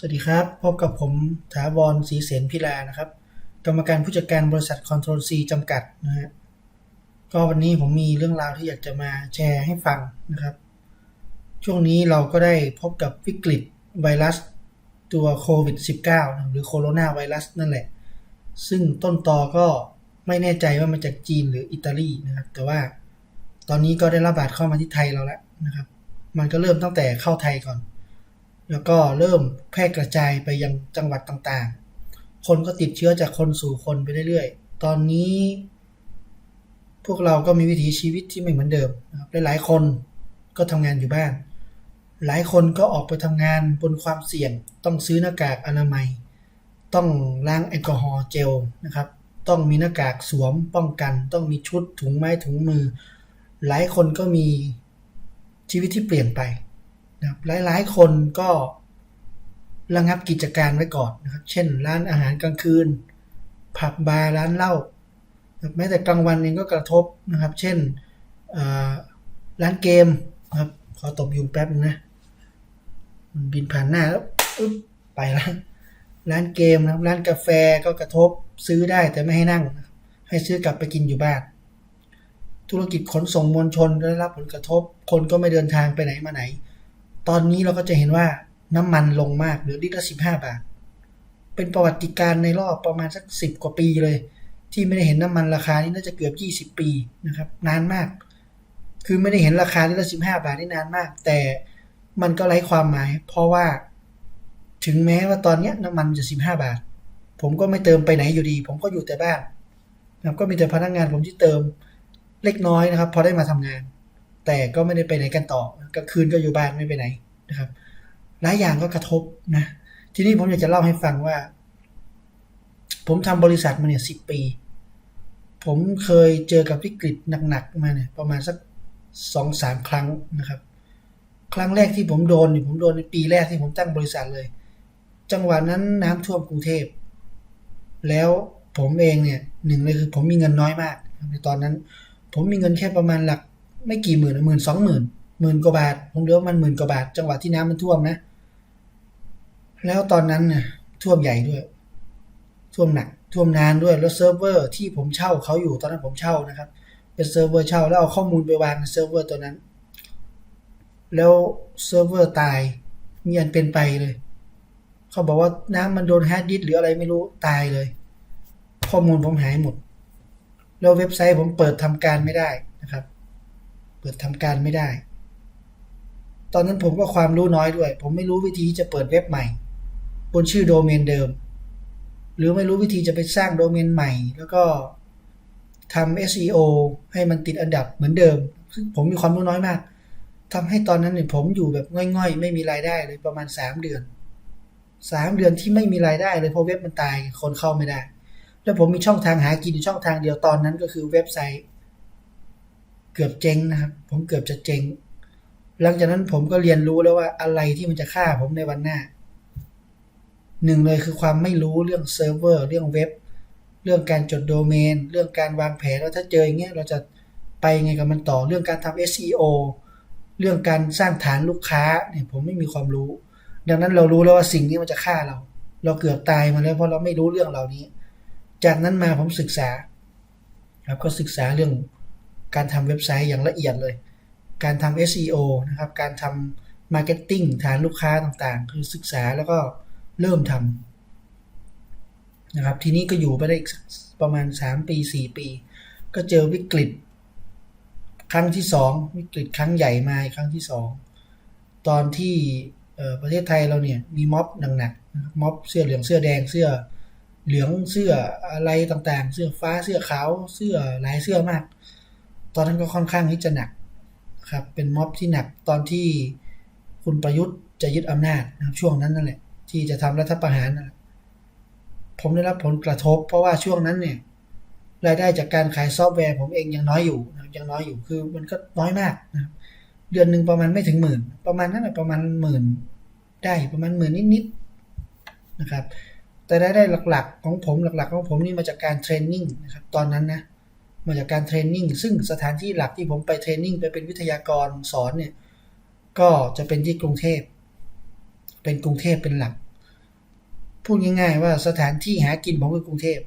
สวัสดีครับ พบกับผมถาวรศรีเสนพิลานะครับ กรรมการผู้จัดการบริษัท Control C จำกัดนะฮะก็วันนี้ผมมีเรื่องราวที่อยากจะมาแชร์ให้ฟังนะครับ ช่วงนี้เราก็ได้พบกับวิกฤตไวรัสตัวโควิด -19 หรือโคโรนาไวรัสนั่นแหละ ซึ่งต้นตอก็ไม่แน่ใจว่ามาจากจีนหรืออิตาลีนะครับ แต่ว่าตอนนี้ก็ได้ระบาดเข้ามาที่ไทยเราแล้วนะครับ มันก็เริ่มตั้งแต่เข้าไทยก่อน แล้วก็เริ่มแพร่กระจายไปยังจังหวัดต่างๆ คนก็ติดเชื้อจากคนสู่คนไปเรื่อยๆ ตอนนี้ พวกเราก็มีวิถีชีวิตที่ไม่เหมือนเดิมนะครับหลายๆคนก็ทำงานอยู่บ้าน หลายคนก็ออกไปทำงานบนความเสี่ยง ต้องซื้อหน้ากากอนามัย ต้องล้างแอลกอฮอล์เจลนะครับ ต้องมีหน้ากากสวมป้องกัน ต้องมีชุดถุงไม้ถุงมือ หลายคนก็มีชีวิตที่เปลี่ยนไป นะครับหลายๆ คนก็ระงับกิจการไว้ก่อนนะครับ เช่น ร้านอาหารกลางคืน ผับบาร์ร้านเหล้าแม้แต่กลางวันเองก็กระทบนะครับ เช่นร้านเกมนะครับขอตบยุงแป๊บนึงนะ มันบินผ่านหน้าแล้วอึ๊บไปแล้วร้านเกมนะครับร้านกาแฟก็กระทบซื้อได้แต่ไม่ให้นั่ง ให้ซื้อกลับไปกินอยู่บ้าน ธุรกิจขนส่งมวลชนได้รับผลกระทบ คนก็ไม่เดินทางไปไหนมาไหน ตอนนี้เราก็จะเห็นว่าน้ำมันลงมากเหลือลิตรละสิบห้าบาท เป็นประวัติการในรอบประมาณสักสิบกว่าปีเลย ที่ไม่ได้เห็นน้ำมันราคานี้น่าจะเกือบยี่สิบปีนะครับ นานมาก คือไม่ได้เห็นราคาลิตรละสิบห้าบาทนี่นานมาก แต่มันก็ไร้ความหมาย เพราะว่า ถึงแม้ว่าตอนนี้น้ำมันจะสิบห้าบาท ผมก็ไม่เติมไปไหนอยู่ดี ผมก็อยู่แต่บ้านนะก็มีแต่พนักงานผมที่เติมเล็กน้อยนะครับ พอได้มาทำงาน แต่ก็ไม่ได้ไปไหนกันต่อกลางคืนก็อยู่บ้านไม่ไปไหนนะครับหลายอย่างก็กระทบนะ ทีนี้ผมอยากจะเล่าให้ฟังว่า ผมทำบริษัทมาเนี่ยสิบปี ผมเคยเจอกับวิกฤตหนักๆมาเนี่ยประมาณสักสองสามครั้งนะครับ ครั้งแรกที่ผมโดนเนี่ยผมโดนในปีแรกที่ผมตั้งบริษัทเลย จังหวะนั้นน้ำท่วมกรุงเทพ แล้วผมเองเนี่ยหนึ่งเลยคือผมมีเงินน้อยมากในตอนนั้น ผมมีเงินแค่ประมาณหลัก ไม่กี่หมื่นหมื่นสองหมื่นหมื่นกว่าบาทผมเหลือมันหมื่นกว่าบาท จังหวะที่น้ำมันท่วมนะ แล้วตอนนั้นเนี่ยท่วมใหญ่ด้วย ท่วมหนัก ท่วมนานด้วย แล้วเซิร์ฟเวอร์ที่ผมเช่าเขาอยู่ตอนนั้นผมเช่านะครับ เป็นเซิร์ฟเวอร์เช่าแล้วเอาข้อมูลไปวางในเซิร์ฟเวอร์ตัวนั้น แล้วเซิร์ฟเวอร์ตายมีอันเป็นไปเลย เขาบอกว่าน้ำมันโดนแฮดดิสหรืออะไรไม่รู้ตายเลย ข้อมูลผมหายหมด แล้วเว็บไซต์ผมเปิดทำการไม่ได้ เปิดทำการไม่ได้ ตอนนั้นผมก็ความรู้น้อยด้วย ผมไม่รู้วิธีจะเปิดเว็บใหม่ บนชื่อโดเมนเดิม หรือไม่รู้วิธีจะไปสร้างโดเมนใหม่ แล้วก็ทำ SEO ให้มันติดอันดับเหมือนเดิม ซึ่งผมมีความรู้น้อยมากทำให้ตอนนั้นเนี่ยผมอยู่แบบง่อยๆ ไม่มีรายได้เลยประมาณสามเดือนสามเดือนที่ไม่มีรายได้เลยเพราะเว็บมันตายคนเข้าไม่ได้ แล้วผมมีช่องทางหากินอยู่ช่องทางเดียวตอนนั้นก็คือเว็บไซต์ เกือบเจ๊งนะครับ ผมเกือบจะเจ๊งหลังจากนั้นผมก็เรียนรู้แล้วว่าอะไรที่มันจะฆ่าผมในวันหน้าหนึ่งเลยคือความไม่รู้เรื่องเซิร์ฟเวอร์เรื่องเว็บ เรื่องการจดโดเมน เรื่องการวางแผนว่าถ้าเจออย่างเงี้ยเราจะไปไงกับมันต่อเรื่องการทำ SEO เรื่องการสร้างฐานลูกค้าเนี่ยผมไม่มีความรู้ ดังนั้นเรารู้แล้วว่าสิ่งนี้มันจะฆ่าเรา เราเกือบตายมาแล้วเพราะเราไม่รู้เรื่องเหล่านี้ จากนั้นมาผมศึกษา ครับก็ศึกษาเรื่อง การทำเว็บไซต์อย่างละเอียดเลย การทำ SEO นะครับ การทำ Marketing ฐานลูกค้าต่างๆ คือศึกษาแล้วก็เริ่มทำนะครับ ทีนี้ก็อยู่ไปได้อีกประมาณ 3 ปี 4 ปี ก็เจอวิกฤต ครั้งที่ 2 วิกฤตครั้งใหญ่มาอีกครั้งที่ 2 ตอนที่ประเทศไทยเราเนี่ยมีม็อบหนักๆม็อบเสื้อเหลืองเสื้อแดงเสื้อเหลืองเสื้ออะไรต่างๆ เสื้อฟ้าเสื้อขาวเสื้อหลายเสื้อมาก ตอนนั้นก็ค่อนข้างที่จะหนักครับ เป็นม็อบที่หนักตอนที่คุณประยุทธ์จะยึดอำนาจนะช่วงนั้นนั่นแหละ ที่จะทำรัฐประหารนะผมได้รับผลกระทบ เพราะว่าช่วงนั้นเนี่ยรายได้จากการขายซอฟต์แวร์ผมเองยังน้อยอยู่นะยังน้อยอยู่คือมันก็น้อยมากนะเดือนหนึ่งประมาณไม่ถึงหมื่น ประมาณนั้นแหละประมาณหมื่นได้ประมาณหมื่นนิดๆนะครับ แต่รายได้หลักๆ ของผมหลักๆ ของผมนี่มาจากการเทรนนิ่งนะครับ ตอนนั้นนะ มาจากการเทรนนิ่งซึ่งสถานที่หลักที่ผมไปเทรนนิ่งไปเป็นวิทยากรสอนเนี่ย ก็จะเป็นที่กรุงเทพ เป็นกรุงเทพเป็นหลัก พูดง่าย ๆ ว่าสถานที่หากินผมคือกรุงเทพ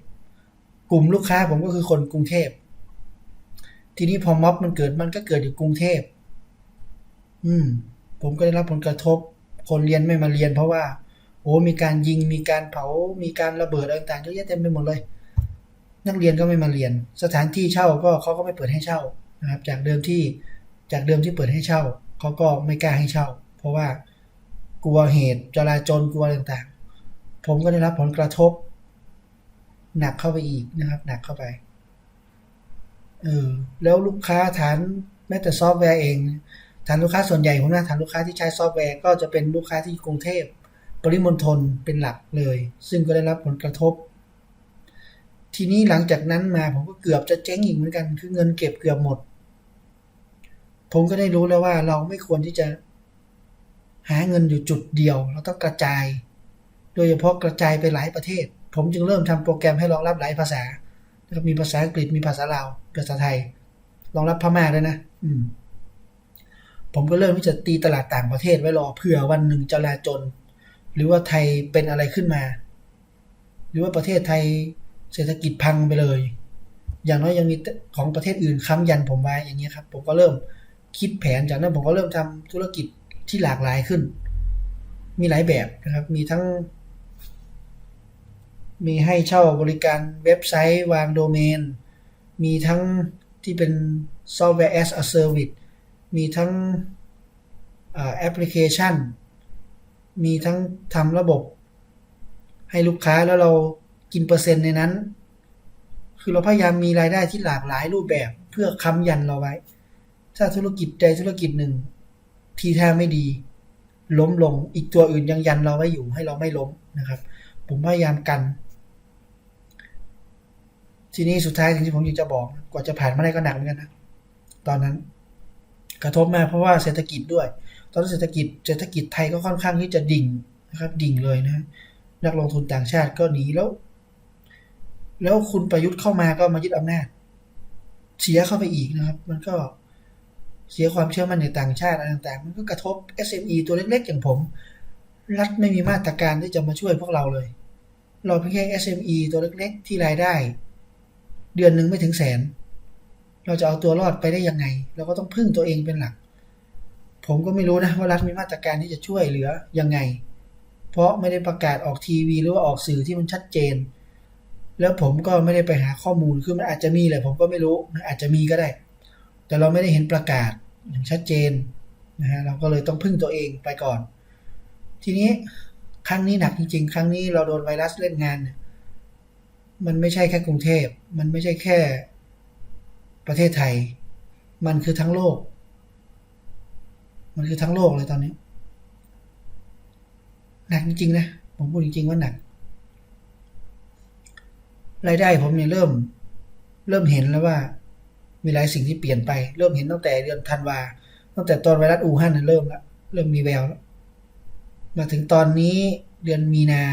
กลุ่มลูกค้าผมก็คือคนกรุงเทพ ทีนี้พอม็อบมันเกิดมันก็เกิดอยู่กรุงเทพ อืม ผมก็ได้รับผลกระทบ คนเรียนไม่มาเรียนเพราะว่า โอ้มีการยิงมีการเผา มีการระเบิดอะไรต่างๆเยอะแยะเต็มไปหมดเลย นักเรียนก็ไม่มาเรียน สถานที่เช่าก็เขาก็ไม่เปิดให้เช่านะครับ จากเดิมที่จากเดิมที่เปิดให้เช่าเขาก็ไม่กล้าให้เช่า เพราะว่ากลัวเหตุจราจรกลัวต่างๆ ผมก็ได้รับผลกระทบ หนักเข้าไปอีกนะครับ หนักเข้าไปเออแล้วลูกค้าฐานแม้แต่ซอฟต์แวร์เอง ฐานลูกค้าส่วนใหญ่ผมนะฐานลูกค้าที่ใช้ซอฟต์แวร์ก็จะเป็นลูกค้าที่กรุงเทพปริมณฑลเป็นหลักเลย ซึ่งก็ได้รับผลกระทบ ทีนี้หลังจากนั้นมาผมก็เกือบจะเจ๊งอีกเหมือนกัน คือเงินเก็บเกือบหมด ผมก็ได้รู้แล้วว่าเราไม่ควรที่จะหาเงินอยู่จุดเดียว เราต้องกระจาย โดยเฉพาะกระจายไปหลายประเทศ ผมจึงเริ่มทำโปรแกรมให้รองรับหลายภาษานะครับมีภาษาอังกฤษมีภาษาลาวภาษาไทยรองรับพม่าด้วยนะ อืม ผมก็เริ่มที่จะตีตลาดต่างประเทศไว้รอเผื่อวันหนึ่งจะลาจน หรือว่าไทยเป็นอะไรขึ้นมา หรือว่าประเทศไทย เศรษฐกิจพังไปเลย อย่างน้อยยังมีของประเทศอื่นค้ำยันผมไว้อย่างเงี้ยครับ ผมก็เริ่มคิดแผนจากนั้นผมก็เริ่มทำธุรกิจที่หลากหลายขึ้น มีหลายแบบนะครับ มีทั้ง มีให้เช่าบริการเว็บไซต์วางโดเมน มีทั้งที่เป็นซอฟต์แวร์ as a service มีทั้งแอปพลิเคชัน มีทั้งทำระบบ ให้ลูกค้าแล้วเรา กินเปอร์เซ็นต์ในนั้น คือเราพยายามมีรายได้ที่หลากหลายรูปแบบเพื่อค้ำยันเราไว้ ถ้าธุรกิจใดธุรกิจหนึ่ง ทีท่าไม่ดี ล้มลงอีกตัวอื่นยังยันเราไว้อยู่ให้เราไม่ล้มนะครับ ผมพยายามกัน ทีนี้สุดท้ายสิ่งที่ผมอยากจะบอก กว่าจะผ่านมาได้ก็หนักเหมือนกันนะตอนนั้น กระทบมาเพราะว่าเศรษฐกิจด้วย ตอนนั้นเศรษฐกิจเศรษฐกิจไทยก็ค่อนข้างที่จะดิ่งนะครับ ดิ่งเลยนะนักลงทุนต่างชาติก็หนีแล้ว แล้วคุณประยุทธ์เข้ามาก็มายึดอำนาจ เสียเข้าไปอีกนะครับ มันก็เสียความเชื่อมั่นในต่างชาติอะไรต่างๆ มันก็กระทบ SME ตัวเล็กๆ อย่างผม รัฐไม่มีมาตรการที่จะมาช่วยพวกเราเลย เราเพียงแค่ SME ตัวเล็กๆ ที่รายได้ เดือนหนึ่งไม่ถึงแสน เราจะเอาตัวรอดไปได้ยังไง เราก็ต้องพึ่งตัวเองเป็นหลัก ผมก็ไม่รู้นะว่ารัฐมีมาตรการที่จะช่วยเหลือยังไง เพราะไม่ได้ประกาศออกทีวีหรือว่าออกสื่อที่มันชัดเจน แล้วผมก็ไม่ได้ไปหาข้อมูลคือมันอาจจะมีแหละผมก็ไม่รู้อาจจะมีก็ได้ แต่เราไม่ได้เห็นประกาศอย่างชัดเจนนะฮะเราก็เลยต้องพึ่งตัวเองไปก่อน ทีนี้ครั้งนี้หนักจริง ๆ ครั้งนี้เราโดนไวรัสเล่นงานเนี่ยมันไม่ใช่แค่กรุงเทพ มันไม่ใช่แค่ประเทศไทย มันคือทั้งโลก มันคือทั้งโลกเลยตอนนี้ หนักจริงๆนะ ผมพูดจริงๆว่าหนัก รายได้ผมเนี่ยเริ่ม เริ่มเห็นแล้วว่า มีหลายสิ่งที่เปลี่ยนไป เริ่มเห็นตั้งแต่เดือนธันวาตั้งแต่ตอนไวรัสอู่ฮั่นเริ่มแล้วเริ่มมีแววแล้วมาถึงตอนนี้เดือนมีนา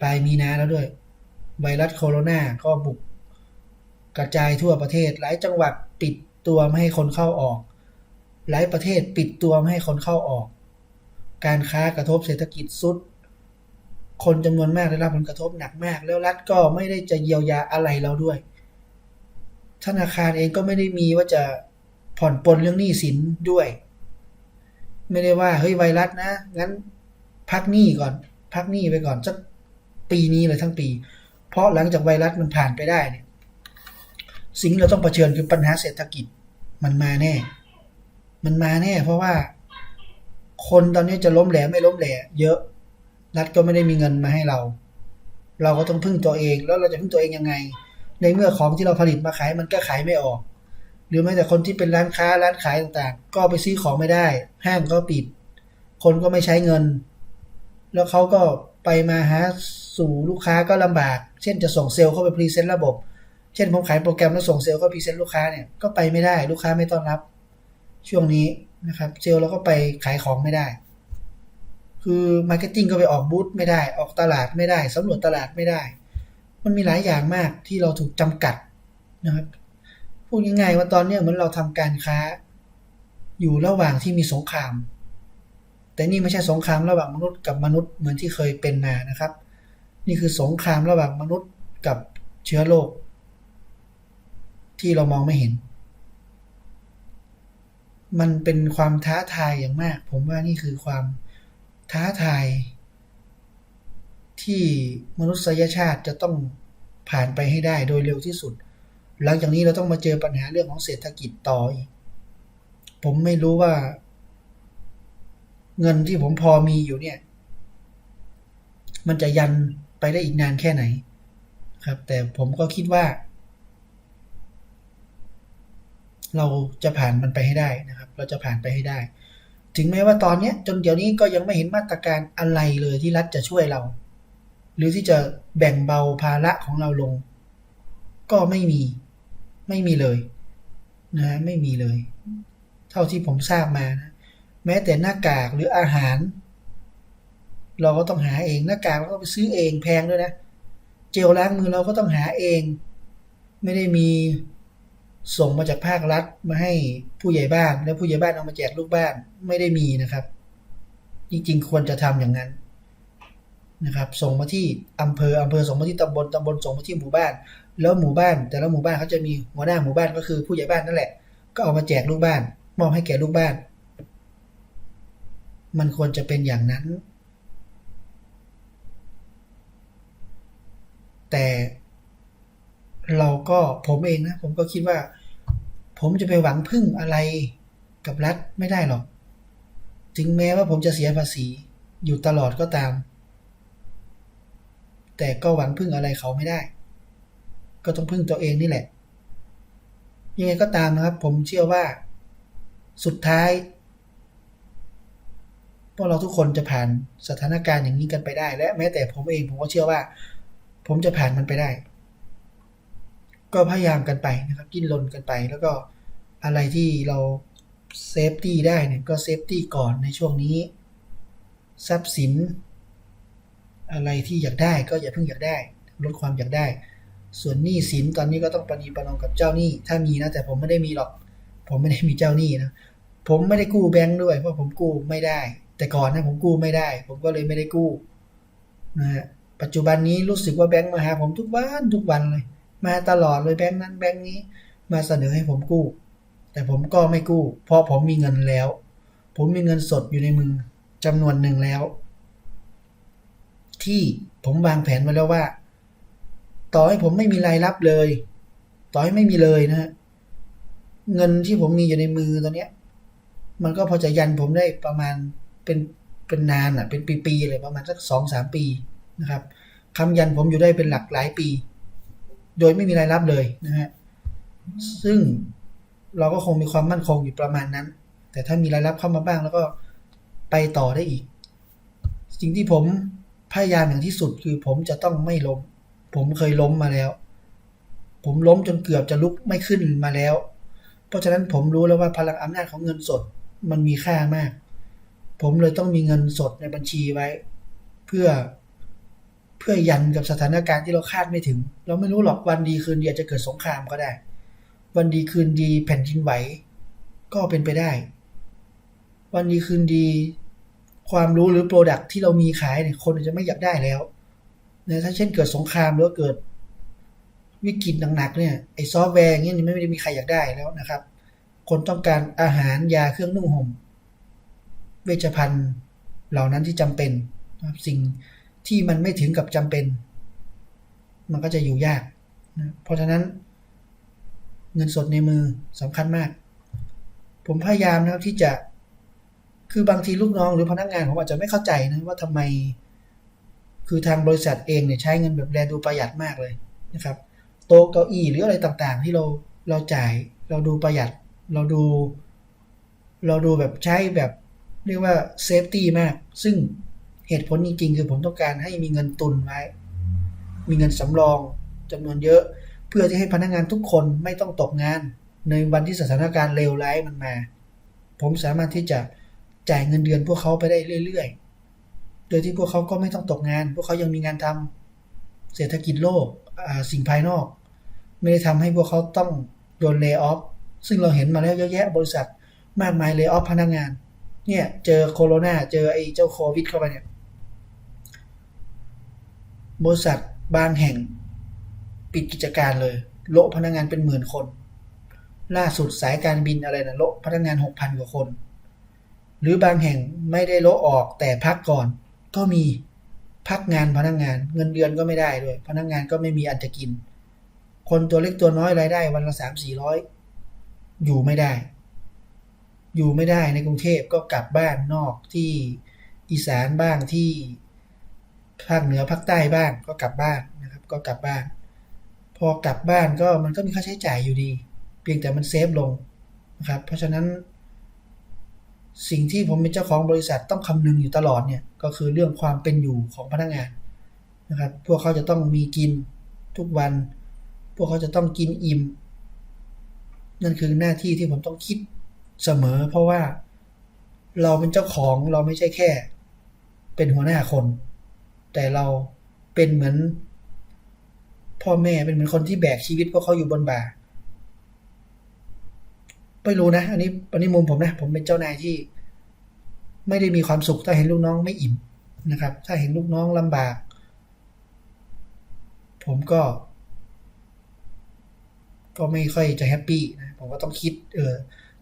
ปลายมีนาแล้วด้วย ไวรัสโคโรนาก็บุกกระจายทั่วประเทศ หลายจังหวัดปิดตัวไม่ให้คนเข้าออก หลายประเทศปิดตัวไม่ให้คนเข้าออก การค้ากระทบเศรษฐกิจสุด คนจำนวนมากได้รับผลกระทบหนักมาก แล้วรัฐก็ไม่ได้จะเยียวยาอะไรเราด้วย ธนาคารเองก็ไม่ได้มีว่าจะผ่อนปลนเรื่องหนี้สินด้วย ไม่ได้ว่าเฮ้ยไวรัสนะงั้นพักหนี้ก่อน พักหนี้ไปก่อนสักปีนี้เลยทั้งปี เพราะหลังจากไวรัสมันผ่านไปได้เนี่ยสิ่งที่เราต้องเผชิญคือปัญหาเศรษฐกิจมันมาแน่ มันมาแน่ เพราะว่าคนตอนนี้จะล้มแหลไม่ล้มแหลเยอะ รัฐก็ไม่ได้มีเงินมาให้เรา เราก็ต้องพึ่งตัวเอง แล้วเราจะพึ่งตัวเองยังไง ในเมื่อของที่เราผลิตมาขายมันก็ขายไม่ออก หรือแม้แต่คนที่เป็นร้านค้าร้านขายต่างๆ ก็ไปซื้อของไม่ได้ ห้างก็ปิด คนก็ไม่ใช้เงิน แล้วเขาก็ไปมาหาสู่ลูกค้าก็ลำบาก เช่นจะส่งเซลล์เข้าไปพรีเซนต์ระบบ เช่นผมขายโปรแกรมแล้วส่งเซลล์เข้าพรีเซนต์ลูกค้าเนี่ยก็ไปไม่ได้ ลูกค้าไม่ต้อนรับ ช่วงนี้นะครับ เซลล์เราก็ไปขายของไม่ได้ คือมาร์เก็ตติ้งก็ไปออกบูธไม่ได้ ออกตลาดไม่ได้สำรวจตลาดไม่ได้ มันมีหลายอย่างมากที่เราถูกจำกัดนะครับพูดง่ายๆว่าตอนนี้เหมือนเราทำการค้า อยู่ระหว่างที่มีสงคราม แต่นี่ไม่ใช่สงครามระหว่างมนุษย์กับมนุษย์เหมือนที่เคยเป็นมานะครับ นี่คือสงครามระหว่างมนุษย์กับเชื้อโรคที่เรามองไม่เห็น มันเป็นความท้าทายอย่างมาก ผมว่านี่คือความ ท้าทาย ที่มนุษยชาติจะต้องผ่านไปให้ได้โดยเร็วที่สุด หลังจากนี้เราต้องมาเจอปัญหาเรื่องของเศรษฐกิจต่ออีก ผมไม่รู้ว่า เงินที่ผมพอมีอยู่เนี่ย มันจะยันไปได้อีกนานแค่ไหน ครับ แต่ผมก็คิดว่า เราจะผ่านมันไปให้ได้นะครับ เราจะผ่านไปให้ได้ ถึงแม้ว่าตอนเนี้ย จนเดี๋ยวนี้ก็ยังไม่เห็นมาตรการอะไรเลยที่รัฐจะช่วยเรา หรือที่จะแบ่งเบาภาระของเราลง ก็ไม่มี ไม่มีเลย นะ ไม่มีเลย เท่าที่ผมทราบมานะแม้แต่หน้ากากหรืออาหาร เราก็ต้องหาเองหน้ากากเราก็ไปซื้อเองแพงด้วยนะ เจลล้างมือเราก็ต้องหาเอง ไม่ได้มี ส่งมาจากภาครัฐมาให้ผู้ใหญ่บ้าน แล้วผู้ใหญ่บ้านเอามาแจกลูกบ้านไม่ได้มีนะครับ จริงๆควรจะทำอย่างนั้นนะครับ ส่งมาที่อำเภออำเภอส่งมาที่ตำบลตำบลส่งมาที่หมู่บ้าน แล้วหมู่บ้าน แต่ละหมู่บ้านเขาจะมีหัวหน้าหมู่บ้านก็คือผู้ใหญ่บ้านนั่นแหละ ก็เอามาแจกลูกบ้าน มอบให้แก่ลูกบ้าน มันควรจะเป็นอย่างนั้น แต่ เราก็ผมเองนะ ผมก็คิดว่า ผมจะไปหวังพึ่งอะไรกับรัฐไม่ได้หรอก ถึงแม้ว่าผมจะเสียภาษีอยู่ตลอดก็ตาม แต่ก็หวังพึ่งอะไรเขาไม่ได้ ก็ต้องพึ่งตัวเองนี่แหละ ยังไงก็ตามนะครับ ผมเชื่อว่า สุดท้ายพวกเราทุกคนจะผ่านสถานการณ์อย่างนี้กันไปได้ และแม้แต่ผมเองผมก็เชื่อว่า ผมจะผ่านมันไปได้ ก็พยายามกันไปนะครับกินลนกันไป แล้วก็อะไรที่เราเซฟตี้ได้เนี่ยก็เซฟตี้ก่อนในช่วงนี้ ทรัพย์สิน อะไรที่อยากได้ก็อย่าเพิ่งอยากได้ ลดความอยากได้ ส่วนหนี้สินตอนนี้ก็ต้องประนีปรนอมกับเจ้าหนี้ ถ้ามีนะแต่ผมไม่ได้มีหรอก ผมไม่ได้มีเจ้าหนี้นะผมไม่ได้กู้แบงค์ด้วยเพราะผมกู้ไม่ได้ แต่ก่อนนะผมกู้ไม่ได้ ผมก็เลยไม่ได้กู้นะฮะปัจจุบันนี้รู้สึกว่าแบงค์มาหาผมทุกวันทุกวันเลย มาตลอดเลยแบงค์นั้นแบงค์นี้ มาเสนอให้ผมกู้ แต่ผมก็ไม่กู้ เพราะผมมีเงินแล้ว ผมมีเงินสดอยู่ในมือจำนวนหนึ่งแล้ว ที่ผมวางแผนไว้แล้วว่า ต่อให้ผมไม่มีรายรับเลย ต่อให้ไม่มีเลยนะ เงินที่ผมมีอยู่ในมือตอนเนี้ย มันก็พอจะยันผมได้ประมาณเป็นเป็นนานอะ เป็นปีๆเลยประมาณสักสองสามปีนะครับคำยันผมอยู่ได้เป็นหลักหลายปี โดยไม่มีรายรับเลยนะฮะซึ่งเราก็คงมีความมั่นคงอยู่ประมาณนั้น แต่ถ้ามีรายรับเข้ามาบ้างแล้วก็ไปต่อได้อีก สิ่งที่ผมพยายามอย่างที่สุดคือผมจะต้องไม่ล้ม ผมเคยล้มมาแล้ว ผมล้มจนเกือบจะลุกไม่ขึ้นมาแล้ว เพราะฉะนั้นผมรู้แล้วว่าพลังอำนาจของเงินสดมันมีค่ามาก ผมเลยต้องมีเงินสดในบัญชีไว้ เพื่อ เพื่อยันกับสถานการณ์ที่เราคาดไม่ถึง เราไม่รู้หรอกวันดีคืนดีอาจจะเกิดสงครามก็ได้ วันดีคืนดีแผ่นดินไหวก็เป็นไปได้ วันดีคืนดี ความรู้หรือโปรดักที่เรามีขายเนี่ยคนอาจจะไม่อยากได้แล้วนะถ้าเช่นเกิดสงครามหรือเกิดวิกฤตหนักๆเนี่ยไอ้ซอฟต์แวร์เงี้ยไม่ได้มีใครอยากได้แล้วนะครับ คนต้องการอาหารยาเครื่องนุ่งห่มเวชภัณฑ์เหล่านั้นที่จำเป็นนะครับสิ่ง ที่มันไม่ถึงกับจำเป็น มันก็จะอยู่ยากนะเพราะฉะนั้น เงินสดในมือสำคัญมาก ผมพยายามนะครับที่จะคือบางทีลูกน้องหรือพนักงานผมอาจจะไม่เข้าใจนะว่าทำไม คือทางบริษัทเองเนี่ยใช้เงินแบบแลดูประหยัดมากเลยนะครับ โต๊ะเก้าอี้หรืออะไรต่างๆ ที่เราเราจ่ายเราดูประหยัด เราดู เราดูแบบใช้แบบเรียกว่าเซฟตี้มาก ซึ่ง เหตุผลจริงๆ คือผมต้องการให้มีเงินตุนไว้ มีเงินสำรองจำนวนเยอะ เพื่อที่ให้พนักงานทุกคนไม่ต้องตกงาน ในวันที่สถานการณ์เลวร้ายมันมา ผมสามารถที่จะจ่ายเงินเดือนพวกเขาไปได้เรื่อยๆ โดยที่พวกเขาก็ไม่ต้องตกงาน พวกเขายังมีงานทำเศรษฐกิจโลกสิ่งภายนอก ไม่ได้ทำให้พวกเขาต้องโดนเลิกออฟซึ่งเราเห็นมาแล้วเยอะแยะบริษัทมากมายเลิกออฟพนักงาน เนี่ย เจอโคโรนาเจอไอ้เจ้าโควิดเข้าไปเนี่ย บริษัทบางแห่ง ปิดกิจการเลย โละพนักงานเป็นหมื่นคน ล่าสุดสายการบินอะไรนะโละพนักงานหกพันกว่าคน หรือบางแห่งไม่ได้โละออกแต่พักก่อนก็มีพักงานพนักงาน เงินเดือนก็ไม่ได้ด้วย พนักงานก็ไม่มีอันจะกิน คนตัวเล็กตัวน้อยรายได้ วันละสามสี่ร้อยอยู่ไม่ได้ อยู่ไม่ได้ในกรุงเทพก็กลับบ้านนอกที่อีสานบ้างที่ ภาคเหนือภาคใต้บ้างก็กลับบ้านนะครับ ก็กลับบ้าน พอกลับบ้านก็มันก็มีค่าใช้จ่ายอยู่ดี เพียงแต่มันเซฟลงนะครับ เพราะฉะนั้นสิ่งที่ผมเป็นเจ้าของบริษัทต้องคำนึงอยู่ตลอดเนี่ยก็คือเรื่องความเป็นอยู่ของพนักงานนะครับ พวกเขาจะต้องมีกินทุกวัน พวกเขาจะต้องกินอิ่ม นั่นคือหน้าที่ที่ผมต้องคิดเสมอ เพราะว่าเราเป็นเจ้าของเราไม่ใช่แค่ เป็นหัวหน้าคน แต่เราเป็นเหมือนพ่อแม่เป็นเหมือนคนที่แบกชีวิตพวกเขาอยู่บนบ่าไม่รู้นะ อันนี้อันนี้มุมผมนะ ผมเป็นเจ้านายที่ ไม่ได้มีความสุขถ้าเห็นลูกน้องไม่อิ่มนะครับ ถ้าเห็นลูกน้องลำบาก ผมก็ ก็ไม่ค่อยจะแฮปปี้นะผมก็ต้องคิด เออ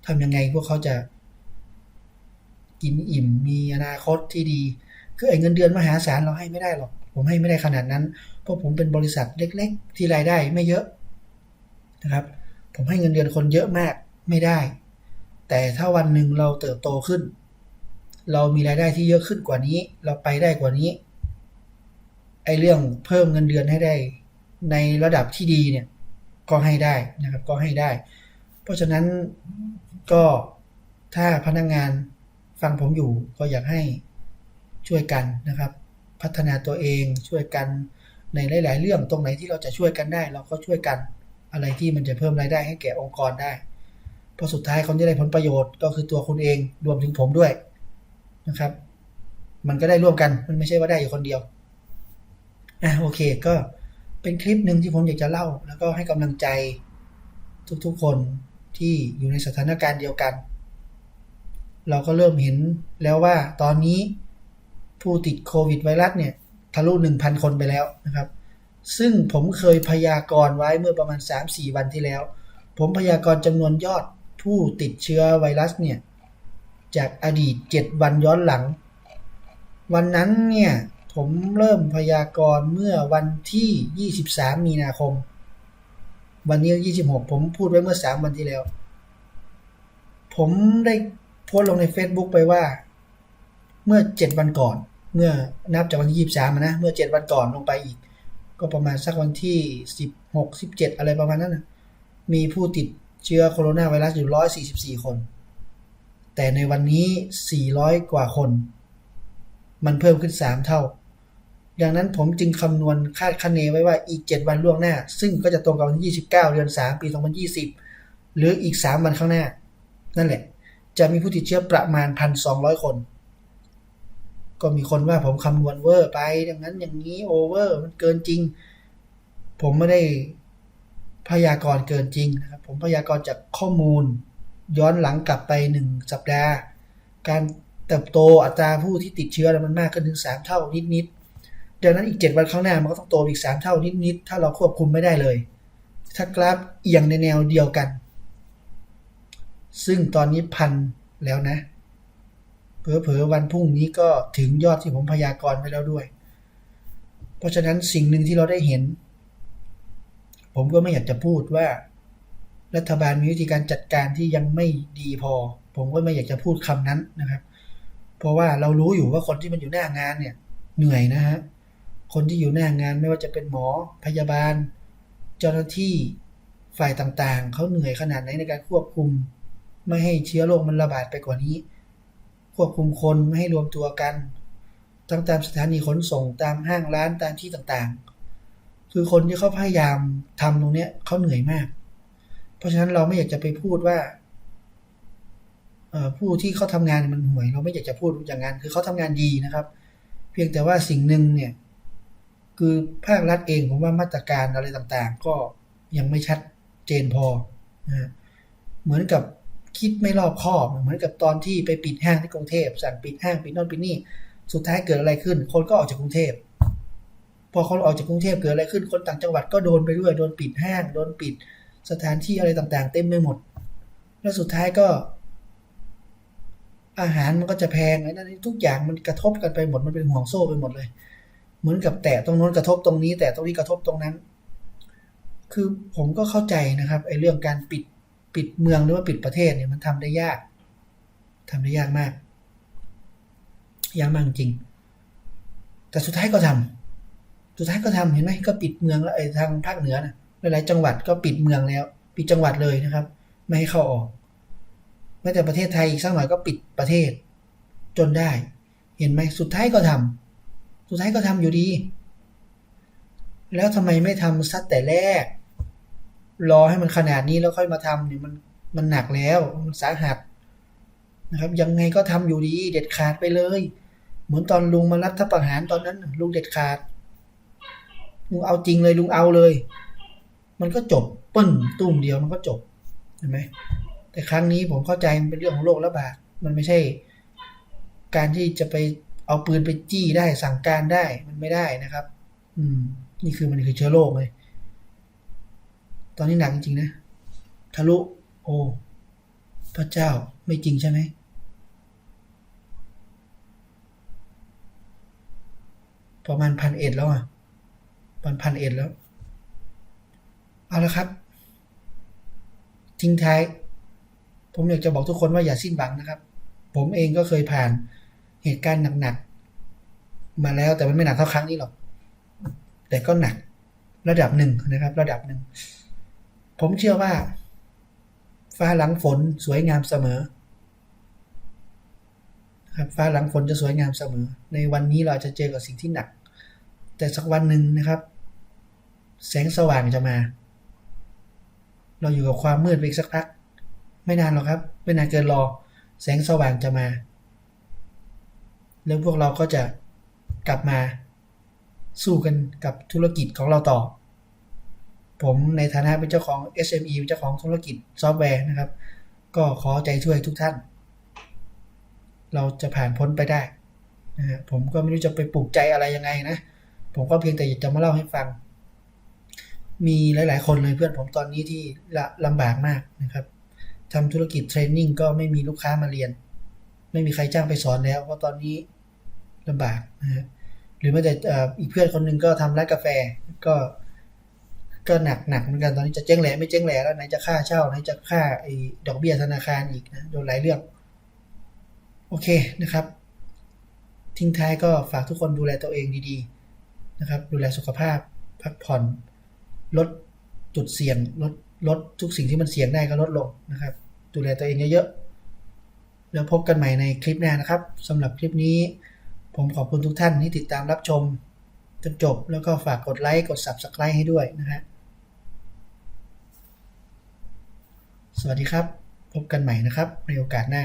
ทำยังไงพวกเขาจะ กินอิ่มมีอนาคตที่ดี คือไอ้เงินเดือนมหาศาลเราให้ไม่ได้หรอก ผมให้ไม่ได้ขนาดนั้น เพราะผมเป็นบริษัทเล็ก ๆ ที่รายได้ไม่เยอะนะครับ ผมให้เงินเดือนคนเยอะมากไม่ได้ แต่ถ้าวันหนึ่งเราเติบโตขึ้น เรามีรายได้ที่เยอะขึ้นกว่านี้ เราไปได้กว่านี้ ไอ้เรื่องเพิ่มเงินเดือนให้ได้ ในระดับที่ดีเนี่ย ก็ให้ได้นะครับ ก็ให้ได้ เพราะฉะนั้นก็ถ้าพนักงงานฟังผมอยู่ก็อยากให้ ช่วยกันนะครับ พัฒนาตัวเองช่วยกันในหลาย ๆ เรื่องตรงไหนที่เราจะช่วยกันได้ เราก็ช่วยกันอะไรที่มันจะเพิ่มรายได้ให้แก่องค์กรได้เพราะสุดท้ายคนที่ได้ผลประโยชน์ก็คือตัวคุณเองรวมถึงผมด้วยนะครับ มันก็ได้ร่วมกันมันไม่ใช่ว่าได้อยู่คนเดียวอะโอเคก็เป็นคลิปหนึ่งที่ผมอยากจะเล่า แล้วก็ให้กำลังใจทุกๆคนที่อยู่ในสถานการณ์เดียวกัน เราก็เริ่มเห็นแล้วว่าตอนนี้ ผู้ติดโควิดไวรัสเนี่ยทะลุ 1,000 คนไปแล้วนะครับ ซึ่งผมเคยพยากรณ์ไว้เมื่อประมาณ 3-4 วันที่แล้ว ผมพยากรณ์จำนวนยอดผู้ติดเชื้อไวรัสเนี่ย จากอดีต 7 วันย้อนหลัง วันนั้นเนี่ย ผมเริ่มพยากรณ์เมื่อวันที่ 23 มีนาคม วันนี้ 26 ผมพูดไว้เมื่อ 3 วันที่แล้ว ผมได้โพสต์ลงใน Facebook ไปว่า เมื่อ 7 วันก่อน เมื่อนับจากวันที่23นะ เมื่อ7วันก่อนลงไปอีก ก็ประมาณสักวันที่16 17อะไรประมาณนั้นนะมีผู้ติดเชื้อโคโรนาไวรัสอยู่144คน แต่ในวันนี้400กว่าคน มันเพิ่มขึ้น3เท่า ดังนั้นผมจึงคำนวณคาดคะเนไว้ว่าอีก7วันล่วงหน้า ซึ่งก็จะตรงกับวันที่29เดือน3ปี2020หรืออีก3วันข้างหน้า นั่นแหละ จะมีผู้ติดเชื้อประมาณ1,200คน ก็มีคนว่าผมคำนวณเวอร์ไปดังนั้นอย่างนี้โอเวอร์มันเกินจริง ผมไม่ได้พยากรณ์เกินจริงนะครับ ผมพยากรณ์จากข้อมูล ย้อนหลังกลับไป1สัปดาห์ การเติบโตอัตราผู้ที่ติดเชื้อมันมากขึ้นถึง3เท่านิดๆดังนั้นอีก7วันข้างหน้ามันก็ต้องโตอีก3เท่านิดๆถ้าเราควบคุมไม่ได้เลย ถ้ากราฟเอียงในแนวเดียวกัน ซึ่งตอนนี้พันแล้วนะ เผลอๆวันพรุ่งนี้ก็ถึงยอดที่ผมพยากรณ์ไว้แล้วด้วย เพราะฉะนั้นสิ่งหนึ่งที่เราได้เห็น ผมก็ไม่อยากจะพูดว่า รัฐบาลมีวิธีการจัดการที่ยังไม่ดีพอ ผมก็ไม่อยากจะพูดคำนั้นนะครับ เพราะว่าเรารู้อยู่ว่าคนที่มันอยู่หน้างานเนี่ย เหนื่อยนะฮะคนที่อยู่หน้างานไม่ว่าจะเป็นหมอพยาบาล เจ้าหน้าที่ฝ่ายต่างๆ เขาเหนื่อยขนาดไหนในการควบคุม ไม่ให้เชื้อโรคมันระบาดไปกว่านี้ ควบคุมคนไม่ให้รวมตัวกันตั้งตามสถานีขนส่งตามห้างร้านตามที่ต่างๆ คือคนที่เขาพยายามทำตรงเนี้ยเขาเหนื่อยมาก เพราะฉะนั้นเราไม่อยากจะไปพูดว่าผู้ที่เขาทำงานมันห่วย เราไม่อยากจะพูดอย่างนั้นคือเขาทำงานดีนะครับ เพียงแต่ว่าสิ่งหนึ่งเนี่ย คือภาครัฐเองผมว่ามาตรการอะไรต่างๆ ก็ยังไม่ชัดเจนพอนะเหมือนกับ คิดไม่รอบคอบเหมือนกับตอนที่ไปปิดห้างที่กรุงเทพสั่งปิดห้างปิดน่นปิดนี่สุดท้ายเกิดอะไรขึ้น คนก็ออกจากกรุงเทพพอคนออกจากกรุงเทพเกิดอะไรขึ้นคนต่างจังหวัดก็โดนไปด้วยโดนปิดห้างโดนปิดสถานที่อะไรต่างๆ เต็มไปหมด แล้วสุดท้ายก็ อาหารมันก็จะแพงไอ้นั่นทุกอย่างมันกระทบกันไปหมดมันเป็นห่วงโซ่ไปหมดเลย เหมือนกับแตะตรงโน้นกระทบตรงนี้ แต่ตรงนี้กระทบตรงนั้น คือผมก็เข้าใจนะครับไอ้เรื่องการปิด ปิดเมืองหรือว่าปิดประเทศเนี่ยมันทำได้ยากทำได้ยากมากยากมากจริง แต่สุดท้ายก็ทำสุดท้ายก็ทำเห็นไหมก็ปิดเมืองแล้วไอ้ทางภาคเหนือนะหลายๆจังหวัดก็ปิดเมืองแล้ว ปิดจังหวัดเลยนะครับ ไม่ให้เข้าออกแม้แต่ประเทศไทยอีกสักหน่อยก็ปิดประเทศ จนได้ เห็นไหมสุดท้ายก็ทำสุดท้ายก็ทำอยู่ดี แล้วทำไมไม่ทำซัดแต่แรก รอให้มันขนาดนี้แล้วค่อยมาทำเนี่ยมันมันหนักแล้วมันสาหัสนะครับ ยังไงก็ทำอยู่ดีเด็ดขาดไปเลย เหมือนตอนลุงมารัฐประหารตอนนั้น ลุงเด็ดขาดลุงเอาจริงเลยลุงเอาเลย มันก็จบปึ้นตุ้มเดียวมันก็จบเห็นไหมแต่ครั้งนี้ผมเข้าใจมันเป็นเรื่องของโรคระบาดมันไม่ใช่ การที่จะไปเอาปืนไปจี้ได้สั่งการได้มันไม่ได้นะครับ อืม นี่คือมันคือเชื้อโรคเลย ตอนนี้หนักจริงๆนะ ทะลุ โอ พระเจ้าไม่จริงใช่ไหม ประมาณพันเอ็ดแล้วอะพันพันเอ็ดแล้ว เอาละครับ ทิ้งท้าย ผมอยากจะบอกทุกคนว่าอย่าสิ้นหวังนะครับ ผมเองก็เคยผ่านเหตุการณ์หนักๆมาแล้วแต่มันไม่หนักเท่าครั้งนี้หรอก แต่ก็หนักระดับหนึ่งนะครับ ระดับหนึ่ง ผมเชื่อว่า ฟ้าหลังฝนสวยงามเสมอครับฟ้าหลังฝนจะสวยงามเสมอ ในวันนี้เราจะเจอกับสิ่งที่หนัก แต่สักวันหนึ่งนะครับ แสงสว่างจะมา เราอยู่กับความมืดไปอีกสักพัก ไม่นานหรอกครับ ไม่นานเกินรอ แสงสว่างจะมา แล้วพวกเราก็จะกลับมา สู้กันกับธุรกิจของเราต่อ ผมในฐานะเป็นเจ้าของ SME เป็นเจ้าของธุรกิจซอฟต์แวร์นะครับ ก็ขอใจช่วยทุกท่าน เราจะผ่านพ้นไปได้นะผมก็ไม่รู้จะไปปลูกใจอะไรยังไงนะ ผมก็เพียงแต่อยากจะมาเล่าให้ฟัง มีหลาย ๆ คนเลยเพื่อนผมตอนนี้ที่ละลำบากมากนะครับทำธุรกิจเทรนนิ่งก็ไม่มีลูกค้ามาเรียน ไม่มีใครจ้างไปสอนแล้วเพราะตอนนี้ลำบากนะฮะหรือแม้แต่อีกเพื่อนคนหนึ่งก็ทำร้านกาแฟก็ ก็หนักหนักเหมือนกันตอนนี้จะเจ๊งแหล่ไม่เจ๊งแหล่แล้วไหนจะค่าเช่าไหนจะค่าไอ้ดอกเบี้ยธนาคารอีกนะโดนหลายเรื่อง โอเคนะครับ ทิ้งท้ายก็ฝากทุกคนดูแลตัวเองดีๆนะครับ ดูแลสุขภาพพักผ่อน ลดจุดเสี่ยงลดลดทุกสิ่งที่มันเสี่ยงได้ก็ลดลงนะครับ ดูแลตัวเองเยอะๆแล้วพบกันใหม่ในคลิปหน้านะครับสำหรับคลิปนี้ ผมขอบคุณทุกท่านที่ติดตามรับชมจนจบแล้วก็ฝากกดไลค์กด Subscribe ให้ด้วยนะฮะ สวัสดีครับ พบกันใหม่นะครับ ในโอกาสหน้า